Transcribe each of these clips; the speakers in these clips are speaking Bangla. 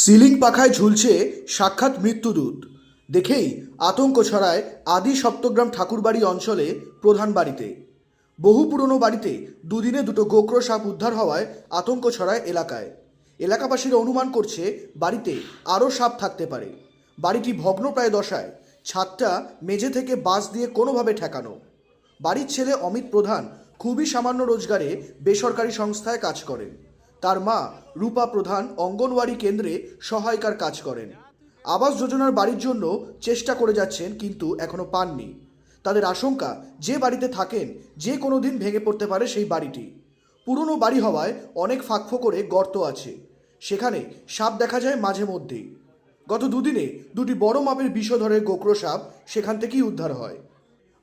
সিলিং পাখায় ঝুলছে সাক্ষাৎ মৃত্যুদূত। দেখেই আতঙ্ক ছড়ায় আদি সপ্তগ্রাম ঠাকুরবাড়ি অঞ্চলে প্রধান বাড়িতে। বহু পুরনো বাড়িতে দুদিনে দুটো গোকরো সাপ উদ্ধার হওয়ায় আতঙ্ক ছড়ায় এলাকায়। এলাকাবাসীরা অনুমান করছে বাড়িতে আরও সাপ থাকতে পারে। বাড়িটি ভগ্নপ্রায় দশায়, ছাদটা মেঝে থেকে বাঁশ দিয়ে কোনোভাবে ঠেকানো। বাড়ির ছেলে অমিত প্রধান খুবই সামান্য রোজগারে বেসরকারি সংস্থায় কাজ করেন। তার মা রূপা প্রধান অঙ্গনওয়াড়ি কেন্দ্রে সহায়িকার কাজ করেন। আবাস যোজনার বাড়ির জন্য চেষ্টা করে যাচ্ছেন কিন্তু এখনও পাননি। তাদের আশঙ্কা, যে বাড়িতে থাকেন, যে কোনো দিন ভেঙে পড়তে পারে সেই বাড়িটি। পুরনো বাড়ি হওয়ায় অনেক ফাঁকফো করে গর্ত আছে। সেখানে সাপ দেখা যায় মাঝে মধ্যেই। গত দুদিনে দুটি বড় মাপের বিষধরের গোকরো সাপ সেখান থেকেই উদ্ধার হয়।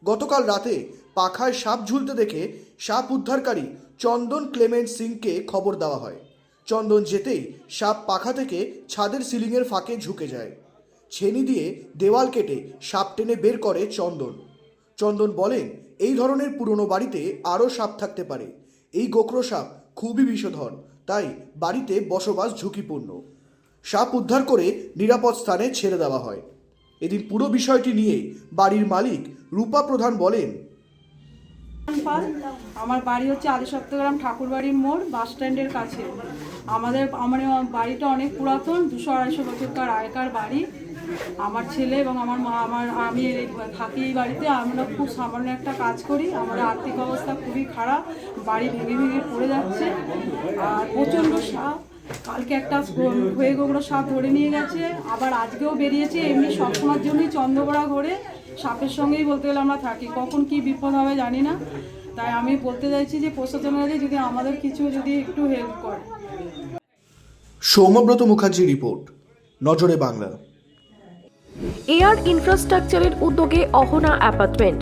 গতকাল রাতে পাখায় সাপ ঝুলতে দেখে সাপ উদ্ধারকারী চন্দন ক্লেমেন্ট সিংকে খবর দেওয়া হয়। চন্দন যেতেই সাপ পাখা থেকে ছাদের সিলিংয়ের ফাঁকে ঝুঁকে যায়। ছেনি দিয়ে দেওয়াল কেটে সাপ টেনে বের করে চন্দন। চন্দন বলেন, এই ধরনের পুরনো বাড়িতে আরও সাপ থাকতে পারে। এই গোকরো সাপ খুবই বিষধর, তাই বাড়িতে বসবাস ঝুঁকিপূর্ণ। সাপ উদ্ধার করে নিরাপদ স্থানে ছেড়ে দেওয়া হয়। এদিন পুরো বিষয়টি নিয়ে বাড়ির মালিক রূপা প্রধান বলেন পাল। আমার বাড়ি হচ্ছে আদি সপ্তগ্রাম ঠাকুরবাড়ির মোড়, বাস স্ট্যান্ডের কাছে। আমাদের আমার বাড়িটা অনেক পুরাতন, দুশো আড়াইশো বছরকার আগেকার বাড়ি। আমার ছেলে এবং আমার মা, আমার, আমি থাকি এই বাড়িতে। আমরা খুব সামান্য একটা কাজ করি। আমার আর্থিক অবস্থা খুবই খারাপ, বাড়ি ভেঙে ভেঙে পড়ে যাচ্ছে। আর প্রচণ্ড সাপ। কালকে একটা হয়ে গোবরা সাপ ধরে নিয়ে গেছে আবার আজকেও বেরিয়েছে এমনি সবসময়ের জন্যই চন্দ্রগড়া ঘরে। সাপের সঙ্গেই বলতে গেলে আমরা থাকি কখন কি বিপদ হবে জানি না। তাই আমি বলতে চাইছি যে প্রশাসনের কাছে যদি আমাদের কিছু যদি একটু হেল্প করে। সৌম্যব্রত মুখার্জি রিপোর্ট নজরে বাংলা। এয়ার ইনফ্রাস্ট্রাকচারের উদ্যোগে অহনা অ্যাপার্টমেন্ট